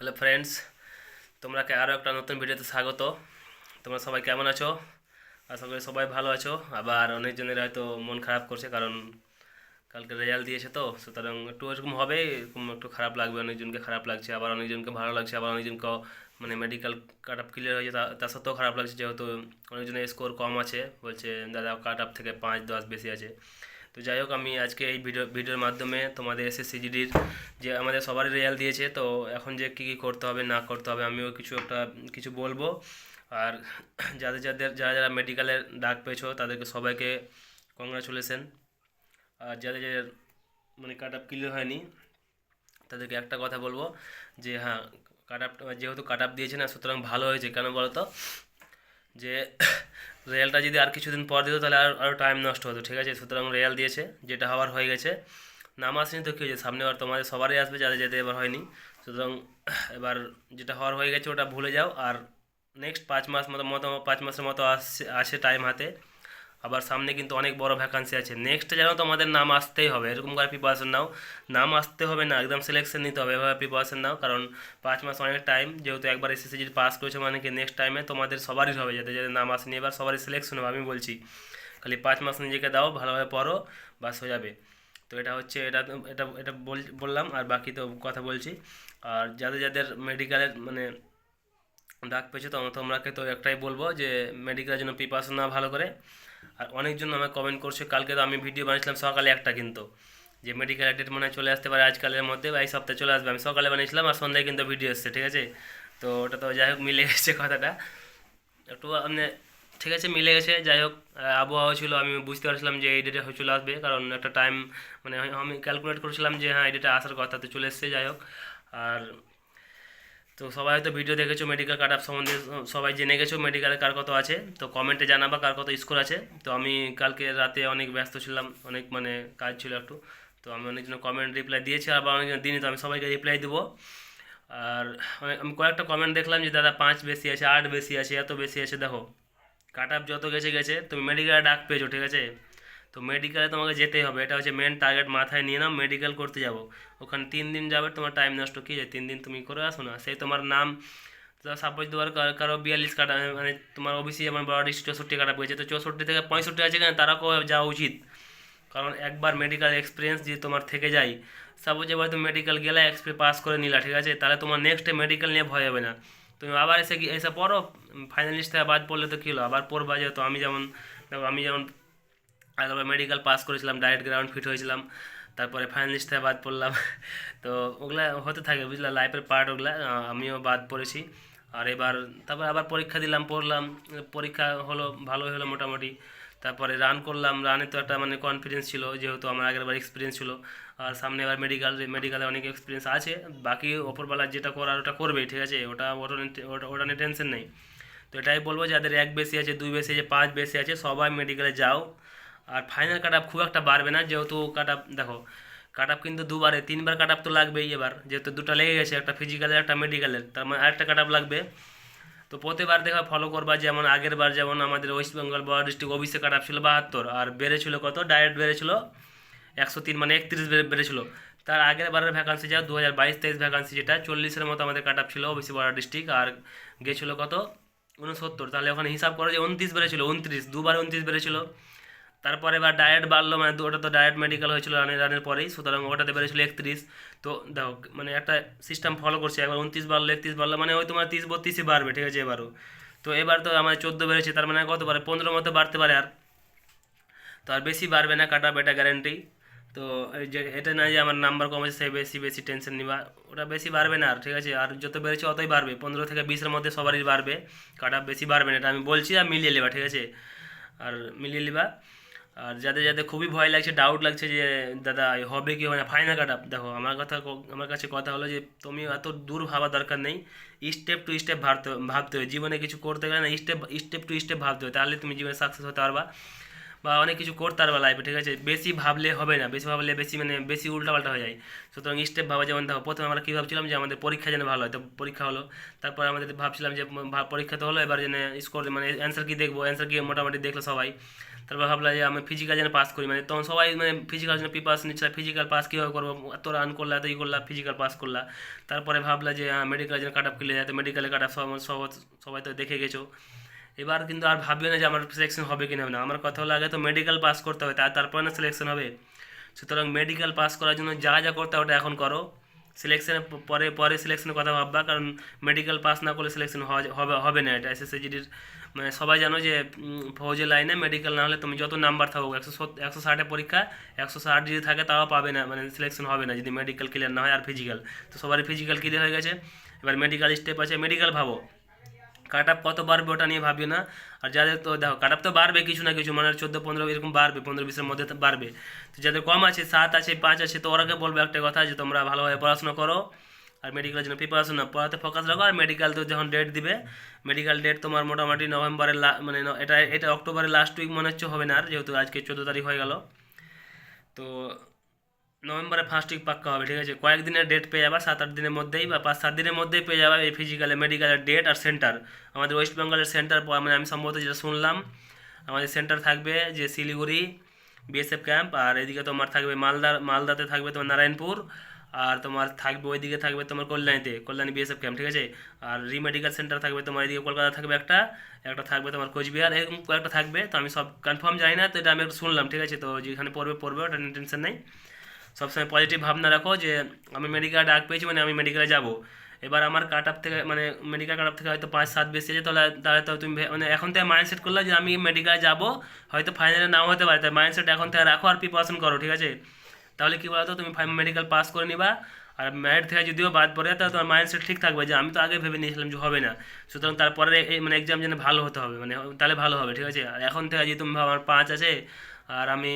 Hello friends তোমরাকে আরও একটা নতুন ভিডিওতে স্বাগত। তোমরা সবাই কেমন আছো? আশা করি সবাই ভালো আছো। আবার অনেকজনের হয়তো মন খারাপ করছে কারণ কালকে রেজাল্ট দিয়েছে তো, সুতরাং একটু এরকম হবে একটু খারাপ লাগবে, অনেকজনকে খারাপ লাগছে, আবার অনেকজনকে ভালো লাগছে, আবার অনেকজনকে মানে মেডিকেল কাট আপ ক্লিয়ার হয়েছে, তা তা সত্ত্বেও খারাপ লাগছে, যেহেতু অনেকজনের স্কোর কম আছে, বলছে দাদা কাট আপ থেকে পাঁচ দশ বেশি আছে। তো যাই হোক, আমি আজকে এই ভিডিও ভিডিওর মাধ্যমে তোমাদের এসএসসিজিডির যে আমাদের সবারই রেজাল্ট দিয়েছে, তো এখন যে কী কী করতে হবে, না করতে হবে, আমিও কিছু একটা, কিছু বলব। আর যাদের যাদের, যারা যারা মেডিকেলের ডাক পেয়েছ, তাদেরকে সবাইকে কংগ্রাচুলেশন আর যাদের যাদের মানে কাট আপ ক্লিয়ার হয়নি, তাদেরকে একটা কথা বলব যে হ্যাঁ কাট আপ যেহেতু কাট আপ দিয়েছে না, সুতরাং ভালো হয়েছে। কেন বলো তো যে রেলটা যদি আর কিছুদিন পর দিত তাহলে আর আরও টাইম নষ্ট হতো, ঠিক আছে? সুতরাং রেল দিয়েছে, যেটা হওয়ার হয়ে গেছে। নাম আসেনি তো কী হয়েছে? সামনে আবার তোমাদের সবারই আসবে, যাদের যেতে এবার হয়নি। সুতরাং এবার যেটা হওয়ার হয়ে গেছে, ওটা ভুলে যাও। আর নেক্সট পাঁচ মাস মতো মতো পাঁচ মাসের মতো আসছে আসে টাইম হাতে। আবার সামনে কিন্তু অনেক বড় ভ্যাকান্সি আছে। নেক্সট যেন তোমাদের নাম আসতেই হবে। এরকম করে প্রিপারেশন নাও। নাম আসতে হবে না, একদম সিলেকশন নিতে হবে। এভাবে প্রিপারেশন নাও, কারণ পাঁচ মাস অনেক টাইম যেহেতু একবার এসএসসি যদি পাস করেছে মানে কি নেক্সট টাইমে তোমাদের সবারই হবে, যাতে যাদের নাম আসেনি। এবার সবারই সিলেকশন হবে, আমি বলছি। খালি পাঁচ মাস নিজেকে দাও, ভালোভাবে পড়ো, বাস হয়ে যাবে। তো এটা হচ্ছে, এটা এটা এটা বল- বললাম, আর বাকি তো কথা বলছি। আর যাদের যাদের মেডিকেলের মানে ডাক পেয়েছে, তো তোমরাকে তো একটাই বলব যে মেডিকেলের জন্য প্রিপারেশন নেওয়া ভালো করে। আর অনেকজন আমাকে কমেন্ট করছে, কালকে তো আমি ভিডিও বানিয়েছিলাম সকালে একটা কিন্তু। যে মেডিকেল ডেট মনে চলে আসতে পারে আজকালের মধ্যে বা এই সপ্তাহে চলে আসবে। আমি সকালে বানিয়েছিলাম আর সন্ধ্যায় কিন্তু ভিডিও এসছে, ঠিক আছে? তো ওটা তো যাই হোক মিলে গেছে কথাটা। একটু মানে ঠিক আছে, মিলে গেছে, যাই হোক আবহাওয়া ছিল, আমি বুঝতে পারছিলাম যে এই ডেটে চলে আসবে। কারণ একটা টাইম মানে আমি ক্যালকুলেট করেছিলাম যে হ্যাঁ এই ডেটে আসার কথা, তো চলে এসছে, যাই হোক। আর তো সবাই হয়তো ভিডিও দেখেছ মেডিকেল কাট আপ সম্বন্ধে, সবাই জেনে গেছো মেডিকেলে কার কত আছে, তো কমেন্টে জানাবা কার কত স্কোর আছে। তো আমি কালকে রাতে অনেক ব্যস্ত ছিলাম, অনেক মানে কাজ ছিল একটু, তো আমি অনেকজন কমেন্ট রিপ্লাই দিয়েছি আবার অনেকজন দিইনি তো আমি সবাইকে রিপ্লাই দেবো। আর আমি কয়েকটা কমেন্ট দেখলাম যে দাদা পাঁচ বেশি আছে, আট বেশি আছে, এত বেশি আছে, দেখো। কাট আপ যত গেছে গেছে, তুমি মেডিকেলে ডাক পেয়েছ, ঠিক আছে? তো মেডিকেলে তোমাকে যেতেই হবে। এটা হচ্ছে মেন টার্গেট মাথায় নিয়ে নাও মেডিকেল করতে যাব। ওখানে তিন দিন যাবে, তোমার টাইম নষ্ট কী যায় তিন দিন তুমি করে আসো না। সেই তোমার নাম সাপোজ তোমার কার- বিয়াল্লিশ কাটা মানে তোমার ওবিসি যেমন বড় ডিস্ট্রিক্ট চৌষট্টি কাটা পেয়েছে তো চৌষট্টি থেকে পঁয়ষট্টি আছে কেন তারাকেও যাওয়া উচিত? কারণ একবার মেডিকেল এক্সপিরিয়েন্স যদি তোমার থেকে যায় সাপোজ এবার তুমি মেডিকেল গেলে এক্সপি পাস করে নিলা, ঠিক আছে? তাহলে তোমার নেক্সট মেডিকেল নিয়ে ভয় হবে না। তুমি আবার এসে এসে পড়ো ফাইনালিস্ট থেকে বাদ পড়লে তো কী হলো? আবার পড়বা যেহেতু, আমি যেমন, দেখো, আমি যেমন একবার মেডিকেল পাস করেছিলাম ডায়েট গ্রাউন্ড ফিট হয়েছিলাম, তারপরে ফাইনালিস্ট থেকে বাদ পড়লাম। তো ওগুলা হতে থাকে, বুঝলা? লাইফের পার্ট ওগুলা আমিও বাদ পড়েছি। আর এবার, তারপর আবার পরীক্ষা দিলাম, পড়লাম। পরীক্ষা হলো, ভালোই হলো মোটামুটি। তারপরে রান করলাম। রানে তো একটা মানে কনফিডেন্স ছিল, যেহেতু আমার আগের বার এক্সপিরিয়েন্স ছিল। আর সামনে এবার মেডিকেল মেডিকেলে অনেক এক্সপিরিয়েন্স আছে। বাকি ওপরবেলা যেটা করার, ওটা করবেই, ঠিক আছে? ওটা ওটা ওটা নিয়ে টেনশন নেই। তো এটাই বলব, যাদের এক বেশি আছে, দুই বেশি আছে, পাঁচ বেশি আছে, সবাই মেডিকেলে যাও। আর ফাইনাল কাট খুব একটা বাড়বে না, যেহেতু কাট দেখো কাট কিন্তু দুবারে, তিনবার কাট তো লাগবেই এবার, যেহেতু দুটো লেগে গেছে, একটা ফিজিক্যালের একটা মেডিকেলের তার মানে আরেকটা কাট লাগবে। তো প্রতিবার দেখা ফলো করবা, যেমন আগের বার, যেমন আমাদের ওয়েস্ট বেঙ্গল বড় ডিস্ট্রিক্ট ওবিসি কাট আপ ছিল বাহাত্তর, আর বেড়েছিল কত? ডাইরেক্ট বেড়েছিল একশো তিন মানে একত্রিশ বেড়েছিল। তার আগের বারের ভ্যাকান্সি যা দু হাজার বাইশ, তেইশ ভ্যাকান্সি যেটা, চল্লিশের মতো আমাদের কাট ছিল ওবিসি বড় ডিস্ট্রিক্ট আর গেছিল কত? উনসত্তর তাহলে ওখানে হিসাব করো যে উনত্রিশ বেড়েছিল উনত্রিশ দুবার উনত্রিশ বেড়েছিল। তারপরে এবার ডায়েট বাড়লো মানে ওটা তো ডায়েট মেডিকেল হয়েছিল রানের রানের পরেই, সুতরাং ওটাতে বেড়েছিল একত্রিশ। তো দেখো মানে একটা সিস্টেম ফলো করছে, একবার উনত্রিশ বাড়লো, একত্রিশ বাড়লো মানে ওই তোমার তিরিশ, বত্রিশই বাড়বে, ঠিক আছে, এবারও। তো এবার তো আমার চোদ্দ বেড়েছে, তার মানে কত পারে পনেরো মতো বাড়তে পারে আর। তো আর বেশি বাড়বে না, কাটা এটা গ্যারেন্টি তো এটা না যে আমার নাম্বার কমেছে, সে বেশি বেশি টেনশন নিবা। ওটা বেশি বাড়বে না আর, ঠিক আছে? আর যত বেড়েছে অতই বাড়বে, পনেরো থেকে বিশের মধ্যে সবারই বাড়বে। কাটা বেশি বাড়বে না, এটা আমি বলছি আর মিলিয়ে নেবা, ঠিক আছে? আর মিলিয়ে নেবা। আর যাদের যাদের খুবই ভয় লাগছে ডাউট লাগছে যে, দাদা, হবে কি হবে না? ফাইনাল কাট আপ দেখো, আমার কথা আমার কাছে কথা হলো যে, তুমি এত দূর ভাবা দরকার নেই। স্টেপ টু স্টেপ ভাবতে ভাবতে হবে। জীবনে কিছু করতে গেলে না স্টেপ স্টেপ টু স্টেপ ভাবতে হবে। তাহলে তুমি জীবনে সাকসেস হতে পারবা বা অনেক কিছু করতে পারবা লাইফে ঠিক আছে? বেশি ভাবলে হবে না। বেশি ভাবলে বেশি মানে বেশি উল্টাপাল্টা হয়ে যায়। সুতরাং স্টেপ ভাবা, যেমন দেখো, প্রথমে আমরা কী ভাবছিলাম যে, আমাদের পরীক্ষা যেন ভালো হয়। তো পরীক্ষা হলো। তারপর আমাদের ভাবছিলাম যে পরীক্ষা তো হলো, এবার যেন স্কোর মানে অ্যান্সার কি দেখব? অ্যান্সার কি মোটামুটি দেখল সবাই। তারপর ভাবলাম যে আমি ফিজিক্যাল যেন পাস করি। মানে তখন সবাই মানে ফিজিক্যাল জন্য প্রিপারেশন নিচ্ছে ফিজিক্যাল পাস কীভাবে করব? এত রান করলা এত ই করলা ফিজিক্যাল পাস করলা। তারপরে ভাবলা যে হ্যাঁ মেডিকেল যেন কাট আপ কিলে যায় তো মেডিকেলে কাট আপ সবাই তো দেখে গেছো। এবার কিন্তু আর ভাববে না যে আমার সিলেকশন হবে কি না। আমার কথা হলো আগে তো মেডিকেল পাস করতে হবে তার তারপরে না সিলেকশন হবে। সুতরাং মেডিকেল পাস করার জন্য যা যা করতে হবে ওটা এখন করো। সিলেকশনের পরে পরে সিলেকশনের কথা ভাববা, কারণ মেডিকেল পাস না করলে সিলেকশন হবে হবে না এটা। এসএসসিজিডির মানে সবাই জানো যে ফৌজের লাইনে মেডিকেল না হলে তুমি যত নাম্বার থাকুক, একশো একশো ষাটে পরীক্ষা, একশো ষাট যদি থাকে তাও পাবে না মানে সিলেকশন হবে না, যদি মেডিকেল ক্লিয়ার না হয় আর ফিজিক্যাল তো সবারই ফিজিক্যাল ক্লিয়ার হয়ে গেছে। এবার মেডিকেল স্টেপ আছে মেডিকেল ভাবো। কাট আপ কত বাড়বে ওটা নিয়ে ভাববে না। আর যাদের তো দেখো, কাট আপ তো বাড়বে কিছু না কিছু মানে চোদ্দ, পনেরো এরকম বাড়বে, পনেরো বিশের মধ্যে বাড়বে। তো যাদের কম আছে, সাত আছে, পাঁচ আছে, তো ওরাকে বলবে একটা কথা যে, তোমরা ভালোভাবে পড়াশোনা করো আর মেডিকেলের জন্য প্রিপারেশন না পড়াতে ফোকাস রাখো আর মেডিকেল তো যখন ডেট দিবে মেডিকেল ডেট তোমার মোটামুটি নভেম্বরের মানে এটা এটা অক্টোবরের লাস্ট উইক মনে হচ্ছে হবে না আর, যেহেতু আজকে চোদ্দ তারিখ হয়ে গেল। তো নভেম্বরের ফার্স্ট উইক পাক্কা হবে, ঠিক আছে? কয়েকদিনের ডেট পেয়ে যাবা, সাত আট দিনের মধ্যেই বা পাঁচ সাত দিনের মধ্যেই পেয়ে যাবে এই ফিজিক্যালে মেডিকেলের ডেট আর সেন্টার আমাদের ওয়েস্ট বেঙ্গলের সেন্টার মানে আমি সম্ভবত যেটা শুনলাম, আমাদের সেন্টার থাকবে যে শিলিগুড়ি বিএসএফ ক্যাম্প আর এদিকে তোমার থাকবে মালদা, মালদাতে থাকবে তোমার নারায়ণপুর, আর তোমার থাকবে ওইদিকে থাকবে তোমার কল্যাণীতে, কল্যাণী বিএসএফ ক্যাম্প ঠিক আছে? আর রি মেডিকেল সেন্টার থাকবে তোমার এদিকে, কলকাতা থাকবে একটা একটা থাকবে তোমার কোচবিহার, এরকম কয়েকটা থাকবে, তো আমি সব কনফার্ম জানি না, তো এটা আমি একটু শুনলাম, ঠিক আছে? তো যেখানে পড়বে পড়বে, ওটা টেনশন নেই। সবসময় পজিটিভ ভাবনা রাখো যে আমি মেডিকেল ডাক পেয়েছি মানে আমি মেডিকেলে যাব। এবার আমার কাট আপ থেকে মানে মেডিকেল কাট আপ থেকে হয়তো পাঁচ, সাত বেশি আছে, তাহলে তাহলে তো তুমি মানে এখন থেকে মাইন্ডসেট করলে যে আমি মেডিকেলে যাব, হয়তো ফাইনালে নাও হতে পারে, তাই মাইন্ডসেট এখন থেকে রাখো আর প্রিপারেশন করো, ঠিক আছে? তাহলে কী বলতো, তুমি মেডিকেল পাস করে নিবা, আর ম্যারিট থেকে যদিও বাদ পড়ে তাহলে তোমার মাইন্ডসেট ঠিক থাকবে যে আমি তো আগে ভেবে নিয়েছিলাম যে হবে না। সুতরাং তারপরে মানে এক্সাম যেন ভালো হতে হবে মানে তাহলে ভালো হবে, ঠিক আছে? আর এখন থেকে যদি তুমি আমার পাঁচ আছে, আর আমি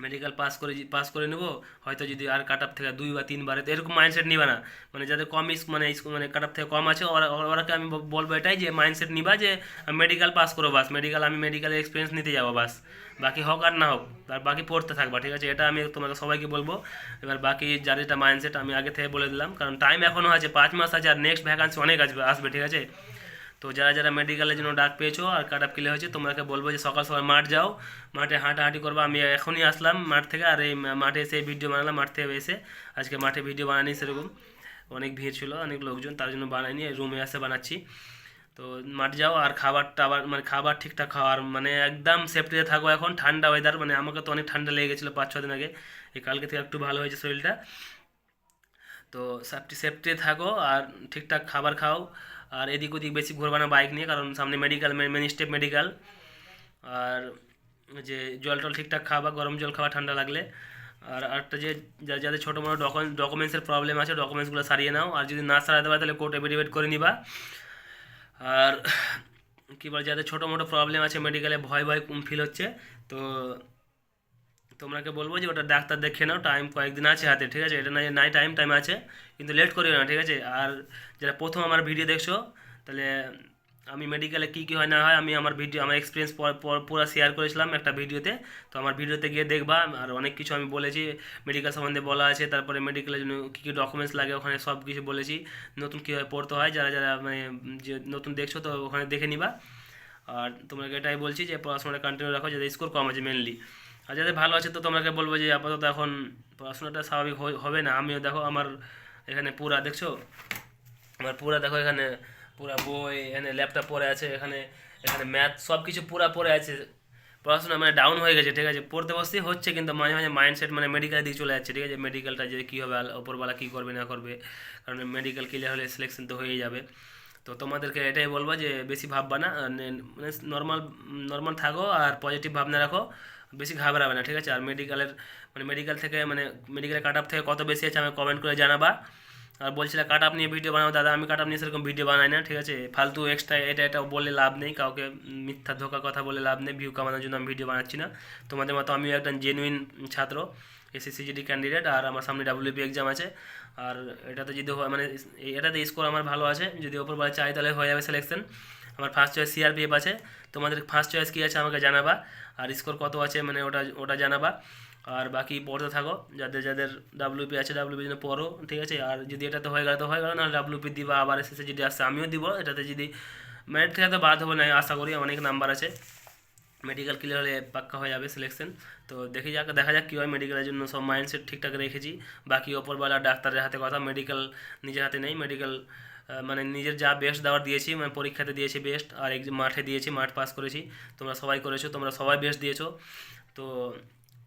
মেডিকেল পাস করে পাস করে নেব। হয়তো যদি আর কাট থেকে দুই বা তিনবারে তো এরকম মাইন্ডসেট নিবা না। মানে যাদের কম মানে মানে কাট আপ থেকে কম আছে, ওরা ওরা- ওরাকে আমি বলব এটাই যে মাইন্ডসেট নিবা যে মেডিকেল পাস করো বাস মেডিকেল আমি মেডিকেলের এক্সপিরিয়েন্স নিতে যাব বাস। বাকি হোক আর না হোক, আর বাকি পড়তে থাকবা, ঠিক আছে? এটা আমি তোমাকে সবাইকে বলব। এবার বাকি যার যেটা মাইন্ডসেট আমি আগে থেকে বলে দিলাম। কারণ টাইম এখনও আছে, পাঁচ মাস আছে, আর নেক্সট ভ্যাকান্সি অনেক আসবে আসবে, ঠিক আছে? তো যারা যারা মেডিকেলের জন্য ডাক পেয়েছ আর কাট আপ ক্লিয়ার হয়েছে তোমাকে বলব যে সকাল সকাল মাঠ যাও, মাঠে হাঁটাহাঁটি করব। আমি এখনই আসলাম মাঠ থেকে আর এই মাঠে এসে ভিডিও বানালাম, মাঠ থেকে এসে আজকে মাঠে ভিডিও বানানি সেরকম। অনেক ভিড় ছিল, অনেক লোকজন, তার জন্য বানাইনি রুমে এসে বানাচ্ছি। তো মাঠ যাও আর খাবার টাবার মানে খাবার ঠিকঠাক খাওয়ার মানে একদম সেফটিতে থাকো এখন, ঠান্ডা ওয়েদার মানে আমাকে তো অনেক ঠান্ডা লেগে গেছিল পাঁচ ছ দিন আগে। এই কালকে থেকে একটু ভালো হয়েছে শরীরটা। তো সেফটি সেফটি থাকো আর ঠিকঠাক খাবার খাও। আর এদিক ওদিক বেশি ঘুরবা না বাইক নিয়ে, কারণ সামনে মেডিকেল মেন স্টেপ মেডিকেল আর যে জল টল ঠিকঠাক খাওয়া, গরম জল খাওয়া, ঠান্ডা লাগলে। আর একটা যে যাদের ছোটো মোটো ডকুমেন্টসের প্রবলেম আছে ডকুমেন্টসগুলো সারিয়ে নাও। আর যদি না সারাতে পারে, তাহলে কোর্ট এফিডেভিট করে নিবা। আর কী বলে, যাদের ছোটো মোটো প্রবলেম আছে মেডিকেলে ভয় ভয় ফিল হচ্ছে, তো তোমাকে বলব যে ওটা ডাক্তার দেখে নাও টাইম কয়েকদিন আছে হাতে, ঠিক আছে? এটা নাই নাই টাইম টাইম আছে, কিন্তু লেট করিও না, ঠিক আছে? আর যারা প্রথম আমার ভিডিও দেখছ, তাহলে আমি মেডিকেলে কী কী হয় না হয়, আমি আমার ভিডিও আমার এক্সপিরিয়েন্স পুরো শেয়ার করেছিলাম একটা ভিডিওতে তো আমার ভিডিওতে গিয়ে দেখবা, আর অনেক কিছু আমি বলেছি মেডিকেল সম্বন্ধে বলা আছে, তারপরে মেডিকেলের জন্য কী কী ডকুমেন্টস লাগে, ওখানে সব কিছু বলেছি। নতুন কীভাবে পড়তে হয়, যারা যারা মানে যে নতুন দেখছ, তো ওখানে দেখে নিবা। আর তোমাকে এটাই বলছি যে পড়াশোনাটা কন্টিনিউ রাখো যাদের স্কোর কম আছে মেনলি আর যাদের ভালো আছে তো তোমাকে বলব যে আপাতত এখন পড়াশোনাটা স্বাভাবিক হবে না। আমিও দেখো আমার এখানে পুরা, দেখছ? আমার পুরা দেখো এখানে পুরা বই, এখানে ল্যাপটপ পড়ে আছে, এখানে এখানে ম্যাথ সব কিছু পুরা পড়ে আছে। পড়াশোনা মানে ডাউন হয়ে গেছে, ঠিক আছে? পড়তে বসতেই হচ্ছে কিন্তু মাঝে মাঝে মাইন্ডসেট মানে মেডিকেল দিকে চলে যাচ্ছে, ঠিক আছে? মেডিকেলটা যে কী হবে ওপরবেলা কী করবে, না করবে? কারণ মেডিকেল ক্লিয়ার হলে সিলেকশন তো হয়েই যাবে। তো তোমাদেরকে এটাই বলব যে বেশি ভাববা না মানে নর্মাল নর্মাল থাকো আর পজিটিভ ভাবনা রাখো। বেশি ঘাবড়াবে না, ঠিক আছে? আর মেডিকেলের মানে মেডিকেল থেকে মানে মেডিকেলের কাট থেকে কত বেশি আছে আমাকে কমেন্ট করে জানাবা। আর বলছিলে কাট আপ নিয়ে ভিডিও বানাবো দাদা, আমি কাট আপ নিয়ে সেরকম ভিডিও বানাই না, ঠিক আছে? ফালতু এক্সট্রা এটা এটা বলে লাভ নেই, কাউকে মিথ্যা ধোকা কথা বলে লাভ নেই ভিউ কামানোর জন্য আমি ভিডিও বানাচ্ছি না। তোমাদের মতো আমিও একজন জেনুইন ছাত্র এসএসসিজিডি ক্যান্ডিডেট আর আমার সামনে ডাব্লিউপি এক্সাম আছে। আর এটাতে যদি মানে এটাতে স্কোর আমার ভালো আছে, যদি ওপরবেলা চাই তাহলে হয়ে যাবে সিলেকশন আমার ফার্স্ট চয়েস সিআরপিএফ আছে। তোমাদের ফার্স্ট চয়েস কী আছে আমাকে জানাবা। আর স্কোর কত আছে মানে ওটা ওটা জানাবা। আর বাকি পড়তে থাকো, যাদের যাদের ডাব্লিউপি আছে ডাব্লিউপি জন্য পড়ো, ঠিক আছে? আর যদি এটাতে হয়ে গেলে, তো হয়ে গেল, না ডাব্লিউপি দিবা, আবার এসএসসি যদি আসছে আমিও দিব। এটাতে যদি ম্যারিট থেকে তো বাদ হবে না, আশা করি অনেক নাম্বার আছে। মেডিকেল ক্লিয়ার হলে পাক্কা হয়ে যাবে সিলেকশন তো দেখি যাক, দেখা যাক কী হয় মেডিকেলের জন্য। সব মাইন্ডসেট ঠিকঠাক রেখেছি। বাকি ওপরবেলা ডাক্তারের হাতে কথা মেডিকেল নিজের হাতে নেই মেডিকেল মানে নিজের যা বেস্ট দেওয়ার দিয়েছি মানে পরীক্ষাতে দিয়েছি বেস্ট আর এক মাঠে দিয়েছি, মাঠ পাস করেছি। তোমরা সবাই করেছ, তোমরা সবাই বেস্ট দিয়েছ। তো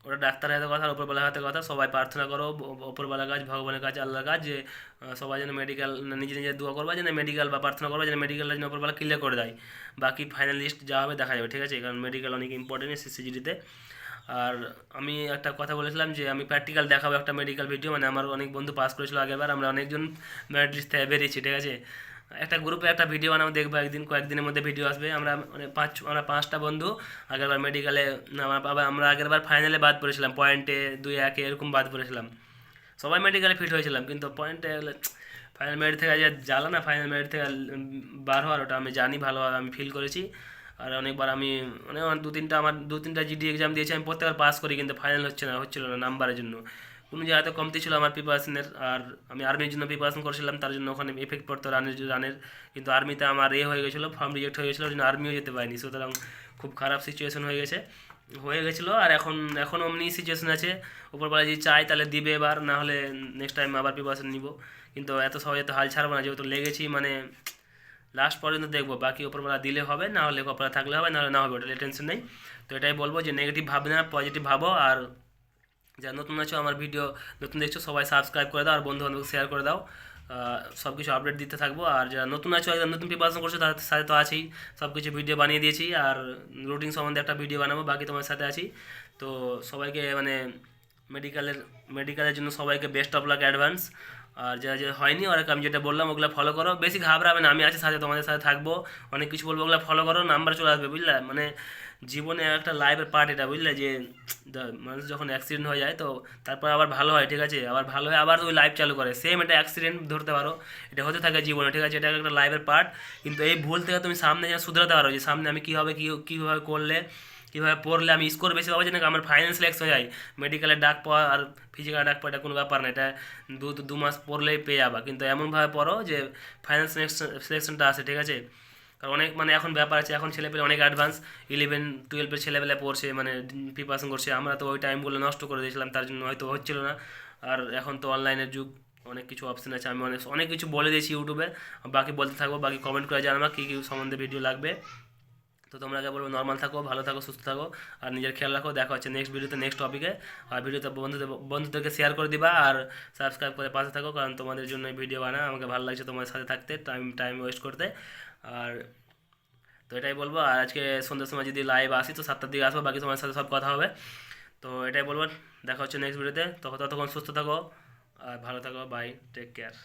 ওটা ডাক্তারের হাতে কথা, আর ওপরবেলার হাতে কথা, সবাই প্রার্থনা করো, ও- ওপরবেলার কাজ, ভগবানের কাছে আল্লাহর কাজ, যে সবাই যেন মেডিকেল নিজে নিজে দোয়া করবা, যেন মেডিকেল বা প্রার্থনা করবা, যেন মেডিকেলটা যেন ওপরবেলা ক্লিয়ার করে দেয়। বাকি ফাইনাল লিস্ট যা হবে দেখা যাবে, ঠিক আছে? কারণ মেডিকেল অনেক ইম্পর্টেন্ট সিসিজিডিতে আর আমি একটা কথা বলেছিলাম যে আমি প্র্যাকটিক্যাল দেখাবো একটা মেডিকেল ভিডিও মানে আমার অনেক বন্ধু পাস করেছিল আগেবার আমরা অনেকজন মেরিট লিস্ট থেকে বেরিয়েছি, ঠিক আছে? একটা গ্রুপে একটা ভিডিও বানাবো, দেখব একদিন, কয়েকদিনের মধ্যে ভিডিও আসবে। আমরা মানে পাঁচ, আমরা পাঁচটা বন্ধু, আগেরবার মেডিকেলে আমার আমরা আগেরবার ফাইনালে বাদ পড়েছিলাম পয়েন্টে দুই, একে এরকম বাদ পড়েছিলাম। সবাই মেডিকেলে ফিট হয়েছিলাম, কিন্তু পয়েন্টে ফাইনাল মেরিট থেকে যে জ্বালা না ফাইনাল মেরিট থেকে বার হওয়ার, ওটা আমি জানি ভালোভাবে আমি ফিল করেছি। আর অনেকবার আমি মানে আমার দু তিনটা, আমার দু তিনটা জিডি এক্সাম দিয়েছি, আমি প্রত্যেকবার পাস করি কিন্তু ফাইনাল হচ্ছে না, হচ্ছিল না নাম্বারের জন্য। কোনো জায়গাতে কমতি ছিল আমার প্রিপারেশনের আর আমি আর্মির জন্য প্রিপারেশন করছিলাম, তার জন্য ওখানে এফেক্ট পড়তো রানের রানের কিন্তু আর্মিতে আমার এ হয়ে গেছিল ফর্ম রিজেক্ট হয়ে গেছিল, ওই জন্য আর্মিও যেতে পারিনি। সুতরাং খুব খারাপ সিচুয়েশন হয়ে গেছে। হয়ে গেছিল, আর এখন এখন অমনি সিচুয়েশন আছে। উপরবেলা যদি চাই তাহলে দিবে এবার, না হলে নেক্সট টাইম আবার প্রিপারেশন নিব। কিন্তু এত সহজে তো হাল ছাড়বো না, যেহেতু লেগেছি মানে লাস্ট পর্যন্ত দেখব, বাকি ওপরবেলা দিলে হবে, না হলে কপালে থাকলে হবে, না হলে না হবে ওটা টেনশন নেই। তো এটাই বলব যে নেগেটিভ ভাববে না পজিটিভ ভাবো, আর যারা নতুন আছো আমার ভিডিও নতুন দেখছ, সবাই সাবস্ক্রাইব করে দাও, আর বন্ধু বান্ধব শেয়ার করে দাও। সব কিছু আপডেট দিতে থাকব, আর যারা নতুন আছো, একদম নতুন প্রিপারেশন করছ তাদের সাথে তো আছেই সব কিছু ভিডিও বানিয়ে দিয়েছি, আর রুটিন সম্বন্ধে একটা ভিডিও বানাবো, বাকি তোমার সাথে আছি। তো সবাইকে মানে মেডিকেলের মেডিকেলের জন্য সবাইকে বেস্ট অফ লাক অ্যাডভান্স আর যা যা হয়নি, ওরা আমি যেটা বললাম, ওগুলো ফলো করো। বেশি ঘাবড়াবে না, আমি আছি সাথে, তোমাদের সাথে থাকব। অনেক কিছু বলব, ওগুলো ফলো করো নাম্বার চলে আসবে, বুঝলে? মানে জীবনে একটা লাইফের পার্ট এটা, বুঝলে? যে মানুষ যখন অ্যাক্সিডেন্ট হয়ে যায়, তো তারপর আবার ভালো হয়, ঠিক আছে? আবার ভালো হয় আবার ওই লাইফ চালু করে। সেম এটা অ্যাক্সিডেন্ট ধরতে পারো, এটা হতে থাকে জীবনে, ঠিক আছে? এটা একটা লাইফের পার্ট কিন্তু এই ভুল থেকে তুমি সামনে যেন শুধরাতে পারো যে, সামনে আমি কীভাবে কী, কীভাবে করলে কীভাবে পড়লে আমি স্কোর বেশি পাবো যেন আমার ফাইনাল সিলেক্ট হয়ে যায়। মেডিকেলের ডাক পাওয়া আর ফিজিক্যাল ডাক পাওয়া এটা কোনো ব্যাপার না, এটা দু দু মাস পড়লেই পেয়ে যাবা। কিন্তু এমনভাবে পড়ো যে ফাইনাল সিলেকশনটা আসে, ঠিক আছে? কারণ অনেক মানে এখন ব্যাপার আছে, এখন ছেলেপেলে অনেক অ্যাডভান্স ইলেভেন টুয়েলভের ছেলেবেলা পড়ছে মানে প্রিপারেশন করছে। আমরা তো ওই টাইমগুলো নষ্ট করে দিয়েছিলাম, তার জন্য হয়তো হচ্ছিল না। আর এখন তো অনলাইনের যুগ, অনেক কিছু অপশন আছে। আমি অনেক অনেক কিছু বলে দিয়েছি ইউটিউবে। বাকি বলতে থাকব, বাকি কমেন্ট করে জানাবা কী কী সম্বন্ধে ভিডিও লাগবে। তো তোমরা আগে বলব নর্মাল থাকো, ভালো থাকো, সুস্থ থাকো, আর নিজের খেয়াল রাখো। দেখা হচ্ছে নেক্সট ভিডিওতে নেক্সট টপিকে আর ভিডিওতে বন্ধুদের বন্ধুদেরকে শেয়ার করে দিবা আর সাবস্ক্রাইব করে পাশে থাকো, কারণ তোমাদের জন্য ভিডিও বানা আমাকে ভালো লাগছে তোমাদের সাথে থাকতে টাইম টাইম ওয়েস্ট করতে। আর তো এটাই বলব। আর আজকে সন্ধ্যার সময় যদি লাইভ আসি, তো সাতটার দিকে আসব, বাকি তোমার সাথে সব কথা হবে। তো এটাই বলব। দেখা হচ্ছে নেক্সট ভিডিওতে তখন ততক্ষণ সুস্থ থাকো, আর ভালো থাকো। Bye take care